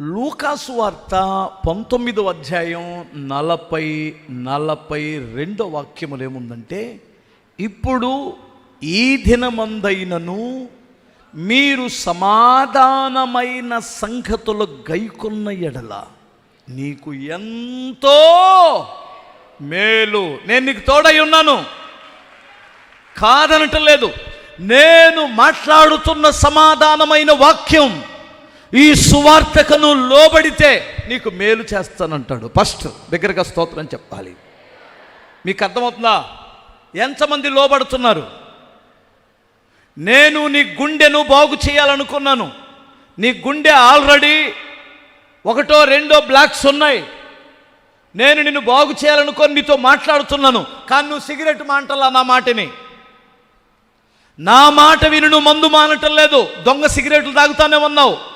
లూకాసు వార్త పంతొమ్మిదో అధ్యాయం నలభై నలభై రెండో వాక్యములు ఏముందంటే ఇప్పుడు ఈ దినమందైనను మీరు సమాధానమైన సంగతులు గైకొన్న ఎడల నీకు ఎంతో మేలు. నేను నీకు తోడై ఉన్నాను. కాదనటం లేదు. నేను మాట్లాడుతున్న సమాధానమైన వాక్యం ఈ సువార్తకను లోబడితే నీకు మేలు చేస్తానంటాడు. ఫస్ట్ దగ్గరగా స్తోత్రం చెప్పాలి. మీకు అర్థమవుతుందా? ఎంతమంది లోబడుతున్నారు? నేను నీ గుండెను బాగు చేయాలనుకున్నాను. నీ గుండె ఆల్రెడీ ఒకటో రెండో బ్లాక్స్ ఉన్నాయి. నేను నిన్ను బాగు చేయాలనుకొని నీతో మాట్లాడుతున్నాను. కానీ నువ్వు సిగరెట్ మాంటలా నా మాటని. నా మాట విని నువ్వు మందు మానటం లేదు. దొంగ సిగరెట్లు తాగుతానే ఉన్నావు.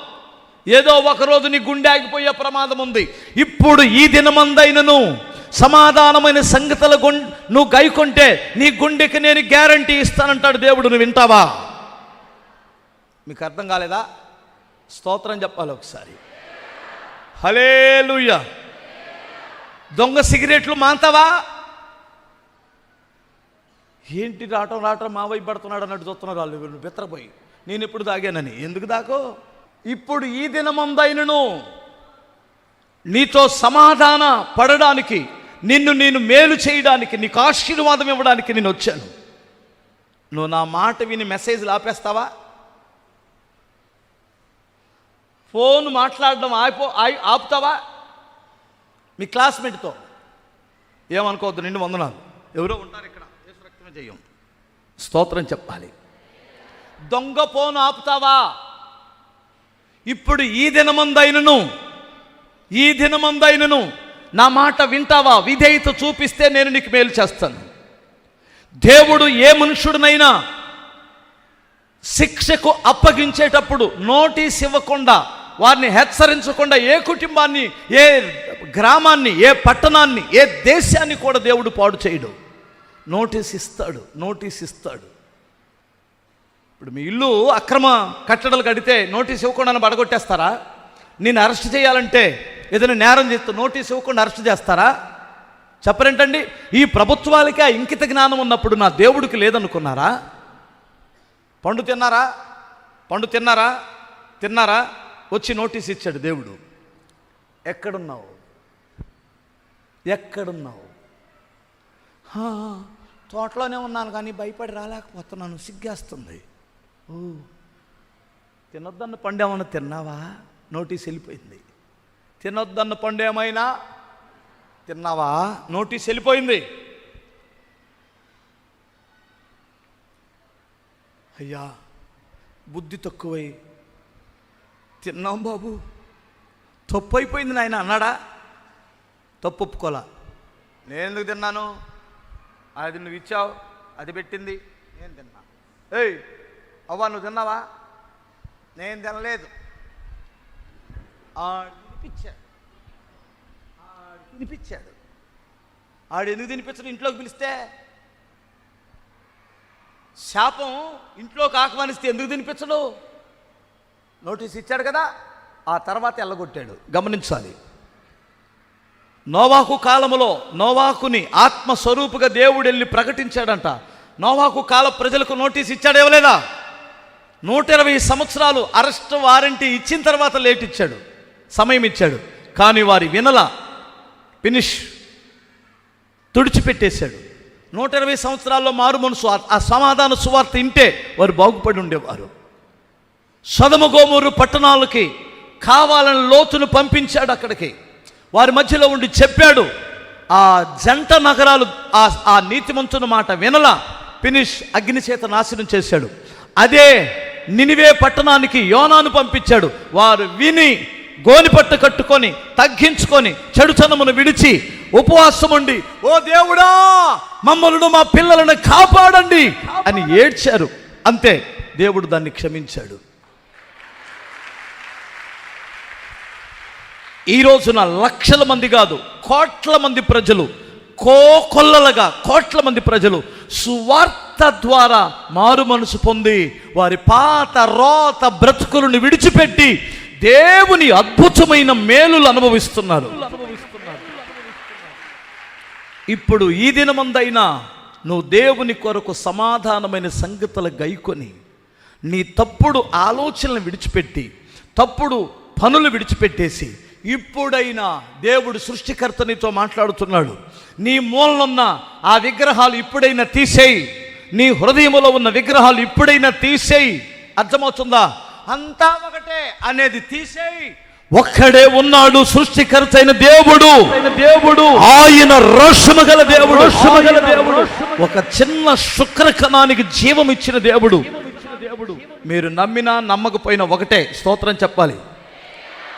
ఏదో ఒకరోజు నీ గుండె ఆగిపోయే ప్రమాదం ఉంది. ఇప్పుడు ఈ దినమందైనను సమాధానమైన సంగతుల గుం నువ్వు గైకొంటే నీ గుండెకి నేను గ్యారంటీ ఇస్తానంటాడు దేవుడు. నువ్వు వింటావా? మీకు అర్థం కాలేదా? స్తోత్రం చెప్పాలి ఒకసారి. హలేలుయ్య దొంగ సిగరెట్లు మాంతావా? ఏంటి రావటం రావటం మావై పడుతున్నాడు అన్నట్టు చూస్తున్నారు వాళ్ళు. వీళ్ళు బెత్తరపోయి. నేను ఎప్పుడు తాగానని. ఎందుకు దాకో ఇప్పుడు ఈ దినమందైనను నీతో సమాధాన పడడానికి నిన్ను నేను మేలు చేయడానికి నీకు ఆశీర్వాదం ఇవ్వడానికి నేను వచ్చాను. నువ్వు నా మాట విని మెసేజ్లు ఆపేస్తావా ఫోన్ మాట్లాడడం ఆపో ఆపుతావా? మీ క్లాస్మేట్తో. ఏమనుకోవద్దు నిన్ను వందనాలు. ఎవరో ఉంటారు ఇక్కడ. యేసు రక్తమే స్తోత్రం చెప్పాలి. దొంగ ఫోన్ ఆపుతావా? ఇప్పుడు ఈ దినమందైనను ఈ దినమందైనను నా మాట వింటావా? విధేయత చూపిస్తే నేను నీకు మేలు చేస్తాను. దేవుడు ఏ మనుషుడినైనా శిక్షకు అప్పగించేటప్పుడు నోటీస్ ఇవ్వకుండా వారిని హెచ్చరించకుండా ఏ కుటుంబాన్ని ఏ గ్రామాన్ని ఏ పట్టణాన్ని ఏ దేశాన్ని కూడా దేవుడు పాడు చేయడు. నోటీస్ ఇస్తాడు నోటీస్ ఇస్తాడు. ఇప్పుడు మీ ఇల్లు అక్రమ కట్టడలు కడితే నోటీస్ ఇవ్వకుండా పడగొట్టేస్తారా నేను అరెస్ట్ చేయాలంటే ఏదైనా నేరం చేస్తే నోటీస్ ఇవ్వకుండా అరెస్ట్ చేస్తారా? చెప్పరేంటండి ఈ ప్రభుత్వాలకి ఆ ఇంకిత జ్ఞానం ఉన్నప్పుడు నా దేవుడికి లేదనుకున్నారా? పండు తిన్నారా? పండు తిన్నారా? తిన్నారా? వచ్చి నోటీస్ ఇచ్చాడు దేవుడు. ఎక్కడున్నావు? ఎక్కడున్నావు? తోటలోనే ఉన్నాను కానీ భయపడి రాలేకపోతున్నాను సిగ్గేస్తుంది. ఓ తినొద్దన్న పండు తిన్నావా? నోటీస్ వెళ్ళిపోయింది. తినొద్దన్న పండు ఏమైనా తిన్నావా? నోటీస్ వెళ్ళిపోయింది. అయ్యా బుద్ధి తక్కువై తిన్నాం బాబు. తప్పు అయిపోయింది నాయన అన్నాడా? తప్పు ఒప్పుకోలా. నేను ఎందుకు తిన్నాను? అది నువ్వు ఇచ్చావు అది పెట్టింది నేను తిన్నా. ఏయ్ అవ్వ నువ్వు తిన్నావా? నేను తినలేదు. ఆడు తినిపించాడు. ఆడు తినిపించాడు. ఆడు ఎందుకు తినిపించడు? ఇంట్లోకి పిలిస్తే? శాపం ఇంట్లోకి ఆహ్వానిస్తే ఎందుకు తినిపించడు? నోటీస్ ఇచ్చాడు కదా ఆ తర్వాత ఎల్లగొట్టాడు. గమనించాలి. నోవాకు కాలములో నోవాకుని ఆత్మస్వరూపుగా దేవుడు వెళ్ళి ప్రకటించాడంట. నోవాకు కాల ప్రజలకు నోటీస్ ఇచ్చాడు ఇవ్వలేదా నూట ఇరవై సంవత్సరాలు అరెస్ట్ వారంటీ ఇచ్చిన తర్వాత లేట్ ఇచ్చాడు. సమయం ఇచ్చాడు. కానీ వారి వినల ఫినిష్ తుడిచిపెట్టేశాడు. నూట ఇరవై సంవత్సరాల్లో మారు మనసు ఆ- సమాధాన సువార్త ఇంటే వారు బాగుపడి ఉండేవారు. సదమగోమూరు పట్టణాలకి కావాలని లోతును పంపించాడు అక్కడికి. వారి మధ్యలో ఉండి చెప్పాడు ఆ జంట నగరాలు ఆ ఆ నీతిమంతుని మాట వినల. ఫినిష్ అగ్నిచేత నాశనం చేశాడు. అదే నినివే పట్టణానికి యోనాను పంపించాడు. వారు విని గోనిపట్టు కట్టుకొని తగ్గించుకొని చెడుచనమును విడిచి ఉపవాసం ఉండి ఓ దేవుడా మమ్మల్ని మా పిల్లలను కాపాడండి అని ఏడ్చారు. అంతే దేవుడు దాన్ని క్షమించాడు. ఈ రోజున లక్షల మంది కాదు కోట్ల మంది ప్రజలు కోకొల్లలుగా కోట్ల మంది ప్రజలు సువార్త ద్వారా మారు మనసు పొంది వారి పాత రోత బ్రతుకులను విడిచిపెట్టి దేవుని అద్భుతమైన మేలులు అనుభవిస్తున్నారు. ఇప్పుడు ఈ దినమందైనా నువ్వు దేవుని కొరకు సమాధానమైన సంగతులు గైకొని నీ తప్పుడు ఆలోచనలు విడిచిపెట్టి తప్పుడు పనులు విడిచిపెట్టేసి ఇప్పుడైనా దేవుడు సృష్టికర్త నీతో మాట్లాడుతున్నాడు. నీ మూలనున్న ఆ విగ్రహాలు ఇప్పుడైనా తీసేయి. నీ హృదయంలో ఉన్న విగ్రహాలు ఇప్పుడైనా తీసేయి. అర్థమవుతుందా? అంతా ఒకటే అనేది తీసేయి. ఒక్కడే ఉన్నాడు సృష్టికర్త అయిన దేవుడు. దేవుడు ఆయన రోషము గల దేవుడు. రోషము గల దేవుడు ఒక చిన్న శుక్రకణానికి జీవం ఇచ్చిన దేవుడు దేవుడు. మీరు నమ్మినా నమ్మకపోయినా ఒకటే స్తోత్రం చెప్పాలి.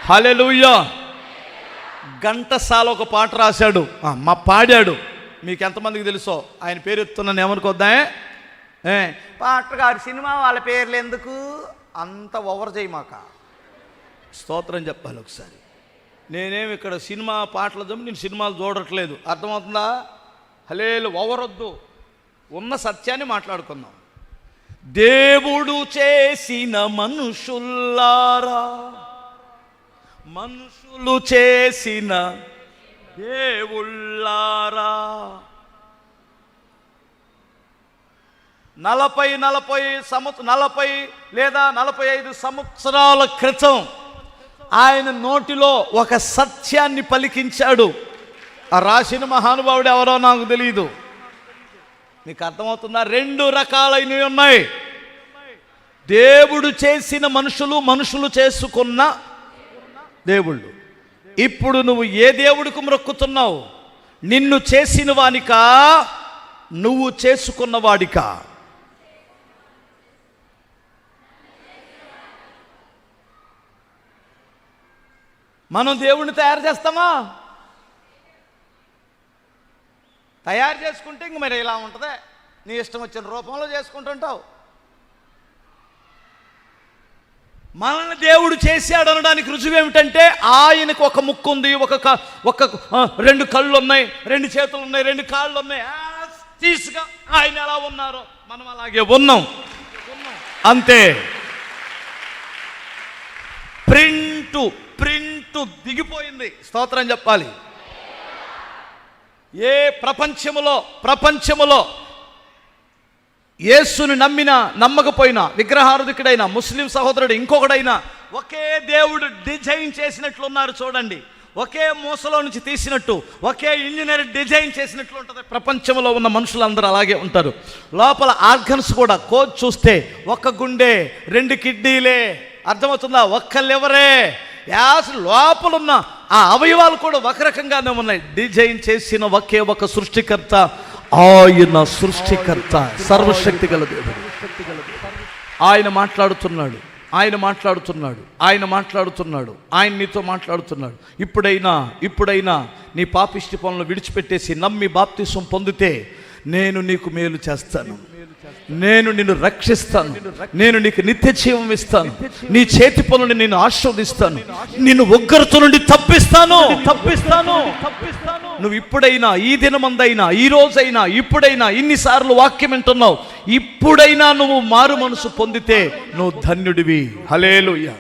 హల్లెలూయా. ఘంటసాల ఒక పాట రాశాడు. మా పాడాడు. మీకు ఎంతమందికి తెలుసో? ఆయన పేరు ఎత్తున్నాను ఏమనుకోద్దా ఏ? పాట గారు సినిమా వాళ్ళ పేర్లు ఎందుకు? అంత ఓవర్ చేయమాక స్తోత్రం చెప్పాలి ఒకసారి. నేనేమి ఇక్కడ సినిమా పాటలు జమ్మి నేను సినిమాలు చూడట్లేదు. అర్థమవుతుందా? హలేలు ఓవరొద్దు. ఉన్న సత్యాన్ని మాట్లాడుకుందాం. దేవుడు చేసిన మనుషుల్లారా మనుషులు చేసిన దేవుళ్ళారా? నలభై నలభై సంవత్స నలభై లేదా నలభై ఐదు సంవత్సరాల క్రితం ఆయన నోటిలో ఒక సత్యాన్ని పలికించాడు. ఆ రాసిన మహానుభావుడు ఎవరో నాకు తెలియదు మీకు అర్థమవుతుందా? రెండు రకాలైనవి ఉన్నాయి. దేవుడు చేసిన మనుషులు మనుషులు చేసుకున్న దేవుళ్ళు ఇప్పుడు నువ్వు ఏ దేవుడికి మొక్కుతున్నావు? నిన్ను చేసిన వానిక? నువ్వు చేసుకున్న వాడికా? మనం దేవుణ్ణి తయారు చేస్తామా? తయారు చేసుకుంటే ఇంక మరి ఇలా ఉంటుందే. నీ ఇష్టం వచ్చిన రూపంలో చేసుకుంటుంటావు. మనల్ని దేవుడు చేశాడు అనడానికి రుజువు ఏమిటంటే ఆయనకు ఒక ముక్కు ఉంది ఒక క- ఒక రెండు కళ్ళు ఉన్నాయి రెండు చేతులు ఉన్నాయి రెండు కాళ్ళు ఉన్నాయి ఆ, తీసుగా ఆయన ఎలా ఉన్నారో మనం అలాగే ఉన్నాం. అంతే. ప్రింటు ప్రింటు దిగిపోయింది. స్తోత్రం చెప్పాలి. ఏ ప్రపంచములో ప్రపంచములో యేసుని నమ్మినా నమ్మకపోయినా విగ్రహారధికుడైనా ముస్లిం సహోదరుడు ఇంకొకడైనా ఒకే దేవుడు డిజైన్ చేసినట్లు ఉన్నారు చూడండి. ఒకే మూసలో నుంచి తీసినట్టు ఒకే ఇంజనీర్ డిజైన్ చేసినట్లు ఉంటుంది. ప్రపంచంలో ఉన్న మనుషులందరూ అలాగే ఉంటారు. లోపల ఆర్గన్స్ కూడా కోచ్ చూస్తే ఒక్క గుండె రెండు కిడ్నీలే. అర్థమవుతుందా? ఒక్క లివరే యాస్ లోపల ఉన్న ఆ అవయవాలు కూడా ఒక రకంగానే ఉన్నాయి. డిజైన్ చేసిన ఒకే ఒక సృష్టికర్త ఆయన సృష్టికర్త సర్వశక్తి గల దేవుడు. ఆయన మాట్లాడుతున్నాడు ఆయన మాట్లాడుతున్నాడు ఆయన మాట్లాడుతున్నాడు ఆయన నీతో మాట్లాడుతున్నాడు. ఇప్పుడైనా ఇప్పుడైనా నీ పాపిష్టి పనులు విడిచిపెట్టేసి నమ్మి బాప్తిసం పొందితే నేను నీకు మేలు చేస్తాను. నేను నిన్ను రక్షిస్తాను. నేను నీకు నిత్య జీవం ఇస్తాను. నీ చేతి పనుని నేను ఆస్వాదిస్తాను. నిన్ను ఉగ్రత నుండి తప్పిస్తాను తప్పిస్తాను. తప్పిస్తాను. నువ్వు ఇప్పుడైనా ఈ దినమందైనా ఈ రోజైనా ఇప్పుడైనా ఇన్నిసార్లు వాక్యం వింటున్నావు. ఇప్పుడైనా నువ్వు మారు మనసు పొందితే నువ్వు ధన్యుడివి. హలేలుయ్యా